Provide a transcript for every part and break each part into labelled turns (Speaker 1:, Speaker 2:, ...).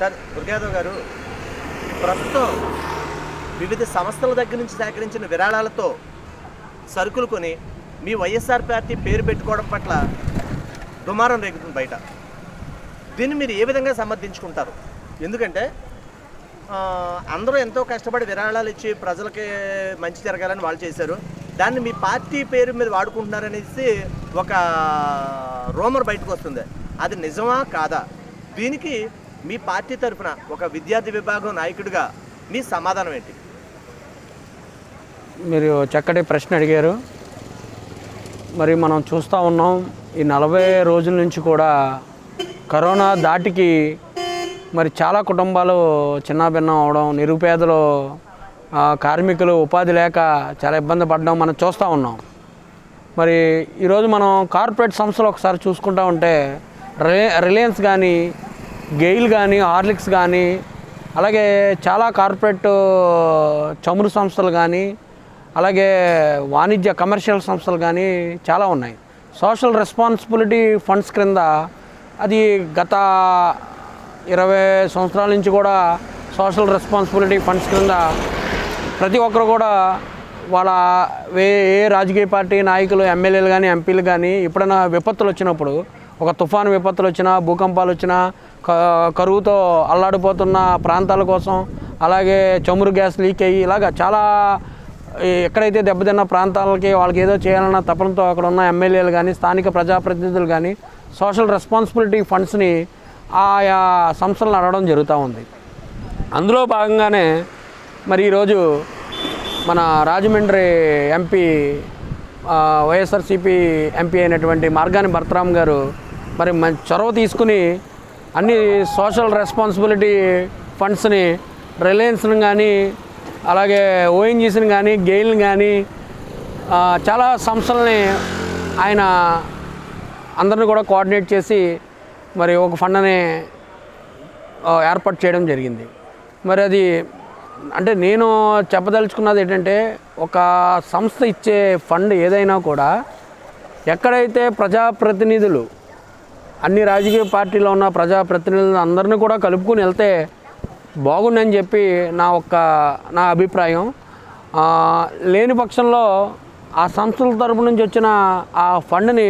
Speaker 1: Sir దుర్గాదవ్ గారు ప్రస్తుతం వివిధ సంస్థల దగ్గర నుంచి సేకరించిన విరాళాలతో సరుకులు కొని మీ వైఎస్ఆర్ పార్టీ పేరు పెట్టుకోవడం పట్ల దుమారం రేగుతుంది బయట. దీన్ని మీరు ఏ విధంగా సమర్థించుకుంటారు? ఎందుకంటే అందరూ ఎంతో కష్టపడి విరాళాలు ఇచ్చి ప్రజలకి మంచి జరగాలని వాళ్ళు చేశారు. దాన్ని మీ పార్టీ పేరు మీద వాడుకుంటున్నారనేసి ఒక రోమర్ బయటకు వస్తుంది. అది నిజమా కాదా? దీనికి మీ పార్టీ తరఫున ఒక విద్యార్థి విభాగం నాయకుడిగా మీ సమాధానం ఏంటి?
Speaker 2: మీరు చక్కటి ప్రశ్న అడిగారు. మరి మనం చూస్తూ ఉన్నాం ఈ నలభై రోజుల నుంచి కూడా కరోనా దాటికి మరి చాలా కుటుంబాలు చిన్నాభిన్నం అవడం నిరుపేదలు కార్మికులు ఉపాధి లేక చాలా ఇబ్బంది పడడం మనం చూస్తూ ఉన్నాం. మరి ఈరోజు మనం కార్పొరేట్ సంస్థలు ఒకసారి చూసుకుంటా ఉంటే రిలయన్స్ కానీ గెయిల్ కానీ హార్లిక్స్ కానీ అలాగే చాలా కార్పొరేట్ చమురు సంస్థలు కానీ అలాగే వాణిజ్య కమర్షియల్ సంస్థలు కానీ చాలా ఉన్నాయి. సోషల్ రెస్పాన్సిబిలిటీ ఫండ్స్ క్రింద అది గత ఇరవై సంవత్సరాల నుంచి కూడా సోషల్ రెస్పాన్సిబిలిటీ ఫండ్స్ క్రింద ప్రతి ఒక్కరు కూడా వాళ్ళ ఏ రాజకీయ పార్టీ నాయకులు ఎమ్మెల్యేలు కానీ ఎంపీలు కానీ ఎప్పుడైనా విపత్తులు వచ్చినప్పుడు ఒక తుఫాను విపత్తులు వచ్చినా భూకంపాలు వచ్చినా క- కరువుతో అల్లాడిపోతున్న ప్రాంతాల కోసం అలాగే చమురు గ్యాస్ లీక్ అయ్యి ఇలాగ చాలా ఎక్కడైతే దెబ్బతిన్న ప్రాంతాలకి వాళ్ళకి ఏదో చేయాలన్న తపనతో అక్కడ ఉన్న ఎమ్మెల్యేలు కానీ స్థానిక ప్రజాప్రతినిధులు కానీ సోషల్ రెస్పాన్సిబిలిటీ ఫండ్స్ని ఆయా సంస్థలను నడవడం జరుగుతూ ఉంది. అందులో భాగంగానే మరి ఈరోజు మన రాజమండ్రి ఎంపీ వైఎస్ఆర్సీపీ ఎంపీ అయినటువంటి మార్గాని భరతరామ్ గారు మరి మంచి చొరవ తీసుకుని అన్ని సోషల్ రెస్పాన్సిబిలిటీ ఫండ్స్ని రిలయన్స్ని కానీ అలాగే ఓఎన్జీసీని కానీ గెయిల్ని కానీ చాలా సంస్థలని ఆయన అందరిని కూడా కోఆర్డినేట్ చేసి మరి ఒక ఫండ్ని ఏర్పాటు చేయడం జరిగింది. మరి అది అంటే నేను చెప్పదలుచుకున్నది ఏంటంటే ఒక సంస్థ ఇచ్చే ఫండ్ ఏదైనా కూడా ఎక్కడైతే ప్రజాప్రతినిధులు అన్ని రాజకీయ పార్టీలో ఉన్న ప్రజాప్రతినిధులు అందరినీ కూడా కలుపుకుని వెళ్తే బాగుందని చెప్పి నా ఒక్క నా అభిప్రాయం. లేని పక్షంలో ఆ సంస్థల తరపు నుంచి వచ్చిన ఆ ఫండ్ని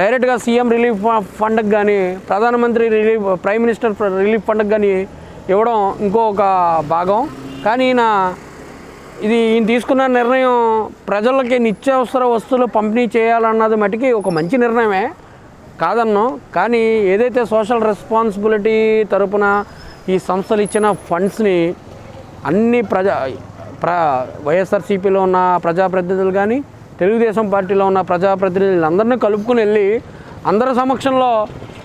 Speaker 2: డైరెక్ట్గా సీఎం రిలీఫ్ ఫండ్కి కానీ ప్రధానమంత్రి రిలీఫ్ ప్రైమ్ మినిస్టర్ రిలీఫ్ ఫండ్కి కానీ ఇవ్వడం ఇంకొక భాగం. కానీ నా ఇది ఈయన తీసుకున్న నిర్ణయం ప్రజలకి నిత్యావసర వస్తువులు పంపిణీ చేయాలన్నది మటుకి ఒక మంచి నిర్ణయమే. కాదన్నాం కానీ ఏదైతే సోషల్ రెస్పాన్సిబిలిటీ తరపున ఈ సంస్థలు ఇచ్చిన ఫండ్స్ని అన్ని ప్రజా ప్ర వైఎస్ఆర్సీపీలో ఉన్న ప్రజాప్రతినిధులు కానీ తెలుగుదేశం పార్టీలో ఉన్న ప్రజాప్రతినిధులు అందరినీ కలుపుకుని వెళ్ళి అందరి సమక్షంలో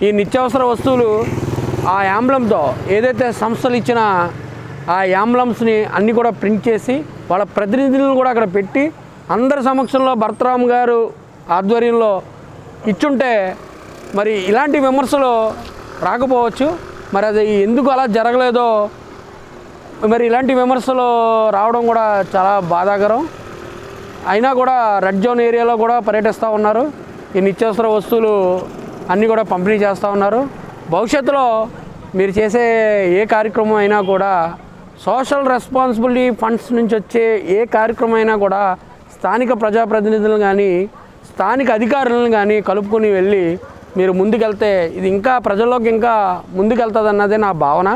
Speaker 2: ఈ నిత్యావసర వస్తువులు ఆ యాంబ్లంతో ఏదైతే సంస్థలు ఇచ్చిన ఆ యాంబ్లమ్స్ని అన్నీ కూడా ప్రింట్ చేసి వాళ్ళ ప్రతినిధులను కూడా అక్కడ పెట్టి అందరి సమక్షంలో భరతరామ్ గారు ఆధ్వర్యంలో ఇచ్చుంటే మరి ఇలాంటి విమర్శలు రాకపోవచ్చు. మరి అది ఎందుకు అలా జరగలేదో మరి ఇలాంటి విమర్శలు రావడం కూడా చాలా బాధాకరం. అయినా కూడా రెడ్ జోన్ ఏరియాలో కూడా పర్యటిస్తూ ఉన్నారు. ఈ నిత్యావసర వస్తువులు అన్నీ కూడా పంపిణీ చేస్తూ ఉన్నారు. భవిష్యత్తులో మీరు చేసే ఏ కార్యక్రమం అయినా కూడా సోషల్ రెస్పాన్సిబిలిటీ ఫండ్స్ నుంచి వచ్చే ఏ కార్యక్రమం అయినా కూడా స్థానిక ప్రజాప్రతినిధులను కానీ స్థానిక అధికారులను కానీ కలుపుకొని వెళ్ళి మీరు ముందుకెళ్తే ఇది ఇంకా ప్రజల్లోకి ఇంకా ముందుకెళ్తుంది అన్నదే నా భావన.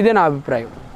Speaker 2: ఇదే నా అభిప్రాయం.